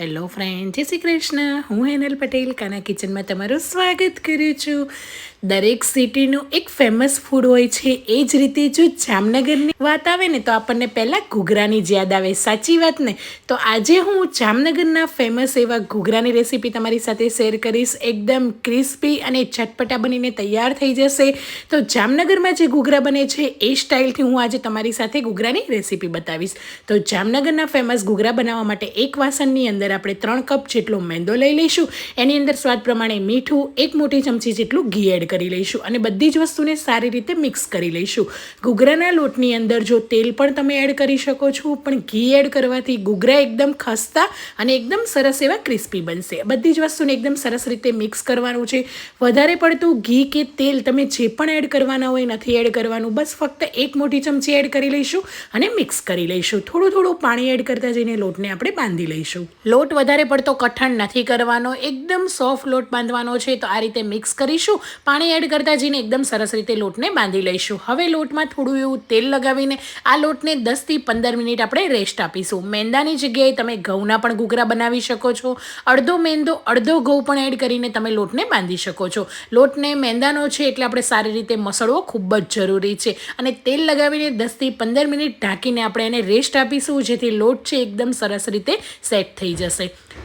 Hello friend જય શ્રી કૃષ્ણ. હું હેનલ પટેલ, કાના કિચનમાં તમારું સ્વાગત કરું છું. દરેક સિટીનું એક ફેમસ ફૂડ હોય છે, એ જ રીતે જો જામનગરની વાત આવે ને, તો આપણને પહેલાં ઘૂઘરાની જ યાદ આવે. સાચી વાત ને? તો આજે હું જામનગરના ફેમસ એવા ઘૂઘરાની રેસીપી તમારી સાથે શેર કરીશ. એકદમ ક્રિસ્પી અને ચટપટા બનીને તૈયાર થઈ જશે. તો જામનગરમાં જે ઘૂઘરા બને છે, એ સ્ટાઇલથી હું આજે તમારી સાથે ઘૂઘરાની રેસીપી બતાવીશ. તો જામનગરના ફેમસ ઘૂઘરા બનાવવા માટે એક વાસણની અંદર આપણે ત્રણ કપ જેટલો મેંદો લઈ લઈશું, એની અંદર સ્વાદ પ્રમાણે મીઠું, એક મોટી ચમચી જેટલું ઘી એડ કરી લઈશું અને બધી જ વસ્તુને સારી રીતે મિક્સ કરી લઈશું. ઘૂઘરાના લોટની અંદર જો તેલ પણ તમે એડ કરી શકો છો, પણ ઘી એડ કરવાથી ઘૂઘરા એકદમ ખસ્તા અને એકદમ સરસ એવા ક્રિસ્પી બનશે. બધી જ વસ્તુને એકદમ સરસ રીતે મિક્સ કરવાનું છે. વધારે પડતું ઘી કે તેલ તમે જે પણ એડ કરવાના હોય નથી એડ કરવાનું. બસ ફક્ત એક મોટી ચમચી એડ કરી લઈશું અને મિક્સ કરી લઈશું. થોડું થોડું પાણી એડ કરતા જઈને લોટને આપણે બાંધી લઈશું. લોટ વધારે પડતો કઠણ નથી કરવાનો, એકદમ સોફ્ટ લોટ બાંધવાનો છે, તો આ રીતે મિક્સ કરીશું. પાણી એડ કરતા જઈને એકદમ સરસ રીતે લોટને બાંધી લઈશું. હવે લોટમાં થોડું એવું તેલ લગાવીને આ લોટને દસથી પંદર મિનિટ આપણે રેસ્ટ આપીશું. મેંદાની જગ્યાએ તમે ઘઉંના પણ ઘૂઘરા બનાવી શકો છો. અડધો મેંદો, અડધો ઘઉં પણ એડ કરીને તમે લોટને બાંધી શકો છો. લોટને મેંદાનો છે એટલે આપણે સારી રીતે મસળવો ખૂબ જ જરૂરી છે. અને તેલ લગાવીને દસથી પંદર મિનિટ ઢાંકીને આપણે એને રેસ્ટ આપીશું, જેથી લોટ છે, એકદમ સરસ રીતે સેટ થઈ જશે.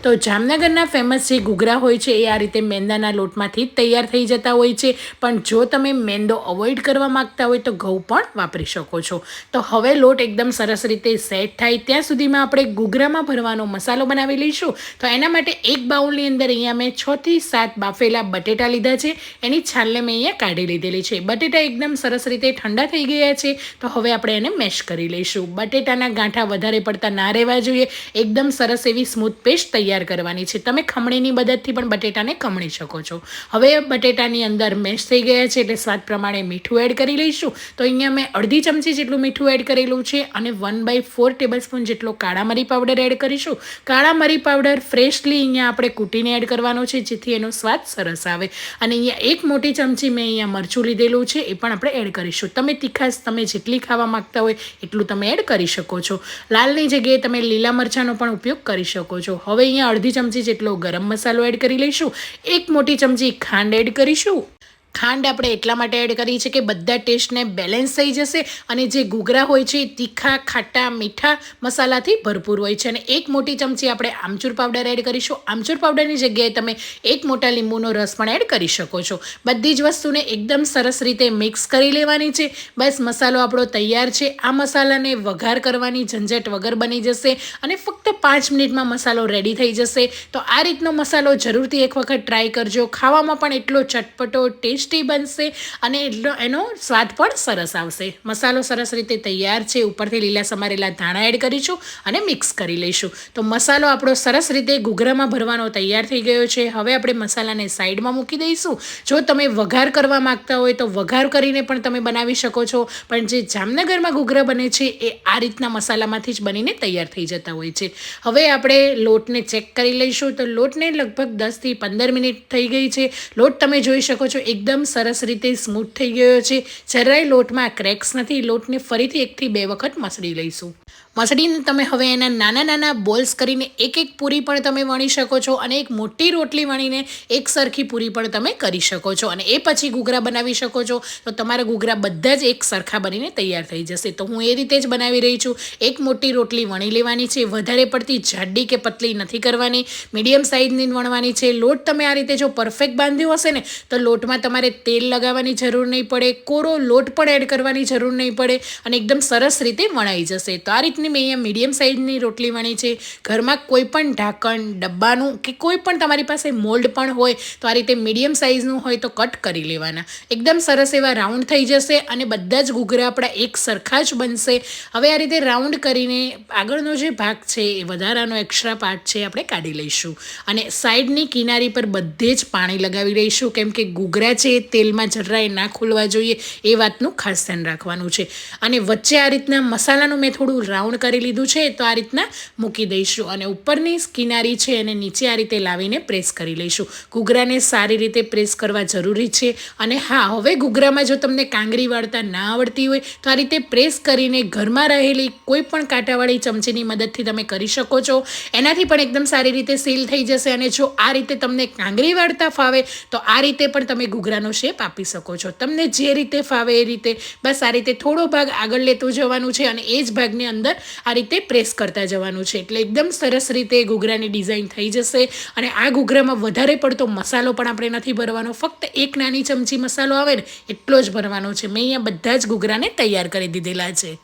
તો જામનગરના ફેમસ જે ઘૂઘરા હોય છે, એ આ રીતે મેંદાના લોટમાંથી જ તૈયાર થઈ જતા હોય છે. પણ જો તમે મેંદો અવોઇડ કરવા માગતા હોય તો ઘઉં પણ વાપરી શકો છો. તો હવે લોટ એકદમ સરસ રીતે સેટ થાય. ત્યાં સુધીમાં આપણે ઘૂઘરામાં ભરવાનો મસાલો બનાવી લઈશું. તો એના માટે એક બાઉલની અંદર અહીંયા મેં છથી સાત બાફેલા બટેટા લીધા છે. એની છાલને મેં અહીંયા કાઢી લીધેલી છે. બટેટા એકદમ સરસ રીતે ઠંડા થઈ ગયા છે. તો હવે આપણે એને મેશ કરી લઈશું. બટેટાના ગાંઠા વધારે પડતા ના રહેવા જોઈએ. એકદમ સરસ એવી સ્મૂથ પેસ્ટ તૈયાર કરવાની છે. તમે ખમણીની મદદથી પણ બટેટાને ખમણી શકો છો. હવે બટેટાની અંદર મેશ થઈ ગયા છે એટલે સ્વાદ પ્રમાણે મીઠું એડ કરી લઈશું. તો અહીંયા મેં અડધી ચમચી જેટલું મીઠું એડ કરેલું છે અને one by four tablespoon જેટલો કાળા મરી પાવડર એડ કરીશું. કાળા મરી પાવડર ફ્રેશલી અહીંયા આપણે કૂટીને એડ કરવાનો છે, જેથી એનો સ્વાદ સરસ આવે. અને અહીંયા એક મોટી ચમચી મેં અહીંયા મરચું લીધેલું છે, એ પણ આપણે એડ કરીશું. તમે તીખાશ તમે જેટલી ખાવા માગતા હોય એટલું તમે એડ કરી શકો છો. લાલની જગ્યાએ તમે લીલા મરચાંનો પણ ઉપયોગ કરી શકો છો. હવે અહીંયા અડધી ચમચી જેટલો ગરમ મસાલો એડ કરી લઈશું. એક મોટી ચમચી ખાંડ એડ કરીશું. ખાંડ આપણે એટલા માટે એડ કરી છે કે બધા ટેસ્ટને બેલેન્સ થઈ જશે અને જે ઘૂઘરા હોય છે એ તીખા, ખાટા, મીઠા મસાલાથી ભરપૂર હોય છે. અને એક મોટી ચમચી આપણે આમચૂર પાવડર એડ કરીશું. આમચૂર પાવડરની જગ્યાએ તમે એક મોટા લીંબુનો રસ પણ એડ કરી શકો છો. બધી જ વસ્તુને એકદમ સરસ રીતે મિક્સ કરી લેવાની છે. બસ મસાલો આપણો તૈયાર છે. આ મસાલાને વઘાર કરવાની ઝંઝટ વગર બની જશે અને ફક્ત પાંચ મિનિટમાં મસાલો રેડી થઈ જશે. તો આ રીતનો મસાલો જરૂરથી એક વખત ટ્રાય કરજો. ખાવામાં પણ એટલો ચટપટો ટેસ્ટ ટેસ્ટી બનશે અને એટલો એનો સ્વાદ પણ સરસ આવશે. મસાલો સરસ રીતે તૈયાર છે. ઉપરથી લીલા સમારેલા ધાણા એડ કરીશું અને મિક્સ કરી લઈશું. તો મસાલો આપણો સરસ રીતે ઘૂઘરામાં ભરવાનો તૈયાર થઈ ગયો છે. હવે આપણે મસાલાને સાઈડમાં મૂકી દઈશું. જો તમે વઘાર કરવા માગતા હોય તો વઘાર કરીને પણ તમે બનાવી શકો છો. પણ જે જામનગરમાં ઘૂઘરા બને છે એ આ રીતના મસાલામાંથી જ બનીને તૈયાર થઈ જતા હોય છે. હવે આપણે લોટને ચેક કરી લઈશું. તો લોટને લગભગ દસથી પંદર મિનિટ થઈ ગઈ છે. લોટ તમે જોઈ શકો છો એકદમ એકદમ સરસ રીતે સ્મૂથ થઈ ગયો છે. જરાય લોટમાં ક્રેક્સ નથી. લોટને ફરીથી એકથી બે વખત મસળી લઈશું. મસળીને તમે હવે એના નાના નાના બોલ્સ કરીને એક એક પૂરી પણ તમે વણી શકો છો અને એક મોટી રોટલી વણીને એક સરખી પૂરી પણ તમે કરી શકો છો. અને એ પછી ઘૂઘરા બનાવી શકો છો. તો તમારા ઘૂઘરા બધા જ એક સરખા બનીને તૈયાર થઈ જશે. તો હું એ રીતે જ બનાવી રહી છું. એક મોટી રોટલી વણી લેવાની છે. વધારે પડતી જાડી કે પતલી નથી કરવાની. મીડિયમ સાઇઝની વણવાની છે. લોટ તમે આ રીતે જો પરફેક્ટ બાંધ્યો હશે ને, તો લોટમાં તમારે તેલ લગાવવાની જરૂર નહીં પડે. કોરો લોટ પણ એડ કરવાની જરૂર નહીં પડે અને એકદમ સરસ રીતે વણાઈ જશે. તો આ રીતની મેં અહીંયા મીડિયમ સાઇઝની રોટલી વણી છે. ઘરમાં કોઈ પણ ઢાંકણ, ડબ્બાનું કે કોઈ પણ તમારી પાસે મોલ્ડ પણ હોય, તો આ રીતે મીડિયમ સાઇઝનું હોય તો કટ કરી લેવાના. એકદમ સરસ એવા રાઉન્ડ થઈ જશે અને બધા જ ઘૂઘરા આપણા એક સરખા જ બનશે. હવે આ રીતે રાઉન્ડ કરીને આગળનો જે ભાગ છે એ વધારાનો એક્સ્ટ્રા પાર્ટ છે આપણે કાઢી લઈશું. અને સાઈડની કિનારી પર બધે જ પાણી લગાવી લઈશું કેમ કે ઘૂઘરા છે એ તેલમાં જરાય ના ખોલવા જોઈએ એ વાતનું ખાસ ધ્યાન રાખવાનું છે. અને વચ્ચે આ રીતના મસાલાનું મેં થોડું રાઉન્ડ કરી લીધું છે, તો આ રીતના મૂકી દઈશું. અને ઉપરની કિનારી છે એને નીચે આ રીતે લાવીને પ્રેસ કરી લઈશું. ઘૂઘરાને સારી રીતે પ્રેસ કરવા જરૂરી છે. અને હા, હવે ઘૂઘરામાં જો તમને કાંગરી વાળતા ના આવડતી હોય, તો આ રીતે પ્રેસ કરીને ઘરમાં રહેલી કોઈ પણ કાંટાવાળી ચમચીની મદદથી તમે કરી શકો છો. એનાથી પણ એકદમ સારી રીતે સીલ થઈ જશે અને જો આ રીતે તમને કાંગરી વાળતા ફાવે, તો આ રીતે પણ તમે ઘૂઘરાનો શેપ આપી શકો છો. તમને જે રીતે ફાવે એ રીતે. બસ આ રીતે થોડો ભાગ આગળ લેતો જવાનું છે અને એ જ ભાગની અંદર આ રીતે પ્રેસ કરતા જવાનું છે. એટલે એકદમ સરસ રીતે ઘૂઘરાની ડિઝાઇન થઈ જશે અને આ ઘૂઘરામાં વધારે પડતો મસાલો પણ આપણે નથી ભરવાનો. ફક્ત એક નાની ચમચી મસાલો આવે ને, એટલો જ ભરવાનો છે. મેં અહીંયા બધા જ ઘૂઘરાને તૈયાર કરી દીધેલા છે.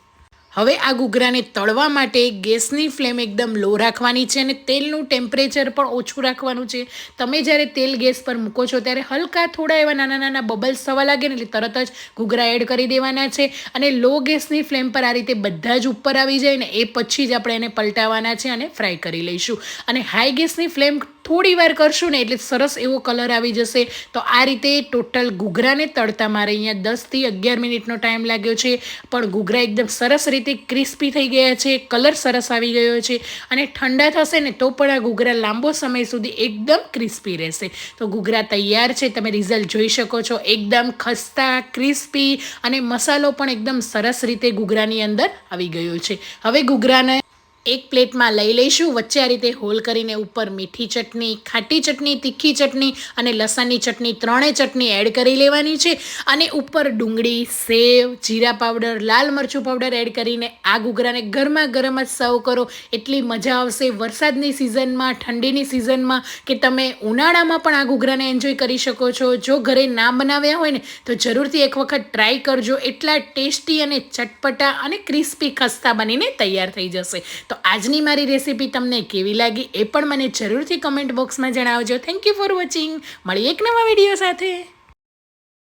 હવે આ ઘૂઘરાને તળવા માટે ગેસની ફ્લેમ એકદમ લો રાખવાની છે અને તેલનું ટેમ્પરેચર પણ ઓછું રાખવાનું છે. તમે જ્યારે તેલ ગેસ પર મૂકો છો ત્યારે હલકા થોડા એવા નાના નાના બબલ્સ થવા લાગે ને એટલે તરત જ ઘૂઘરા એડ કરી દેવાના છે અને લો ગેસની ફ્લેમ પર આ રીતે બધા જ ઉપર આવી જાય ને એ પછી જ આપણે એને પલટાવવાના છે અને ફ્રાય કરી લઈશું. અને હાઈ ગેસની ફ્લેમ થોડી વાર કરશું ને એટલે સરસ એવો કલર આવી જશે. તો આ રીતે ટોટલ ઘૂઘરાને તળતા મારે અહીંયા દસથી અગિયાર મિનિટનો ટાઈમ લાગ્યો છે. પણ ઘૂઘરા એકદમ સરસ રીતે ક્રિસ્પી થઈ ગયા છે કલર સરસ આવી ગયો છે અને ઠંડા થશે ને તો પણ આ ઘૂઘરા લાંબો સમય સુધી એકદમ ક્રિસ્પી રહેશે. તો ઘૂઘરા તૈયાર છે, તમે રિઝલ્ટ જોઈ શકો છો. એકદમ ખસ્તા ક્રિસ્પી અને મસાલો પણ એકદમ સરસ રીતે ઘૂઘરાની અંદર આવી ગયો છે. હવે ઘૂઘરાને એક પ્લેટમાં લઈ લઈશું. વચ્ચે આ રીતે હોલ કરીને ઉપર મીઠી ચટણી, ખાટી ચટણી, તીખી ચટણી અને લસણની ચટણી ત્રણેય ચટણી એડ કરી લેવાની છે. અને ઉપર ડુંગળી, સેવ, જીરા પાવડર, લાલ મરચું પાવડર એડ કરીને આ ઘૂઘરાને ગરમા ગરમ જ સર્વ કરો. એટલી મજા આવશે વરસાદની સિઝનમાં, ઠંડીની સિઝનમાં કે તમે ઉનાળામાં પણ આ ઘૂઘરાને એન્જોય કરી શકો છો. જો ઘરે ના બનાવ્યા હોય ને, તો જરૂરથી એક વખત ટ્રાય કરજો. એટલા ટેસ્ટી અને ચટપટા અને ક્રિસ્પી ખસ્તા બનીને તૈયાર થઈ જશે. તો આજની મારી રેસીપી તમને કેવી લાગી એ પણ મને જરૂરથી કમેન્ટ બોક્સમાં જણાવજો. થેન્ક યુ ફોર વોચિંગ મળીએ એક નવા વીડિયો સાથે.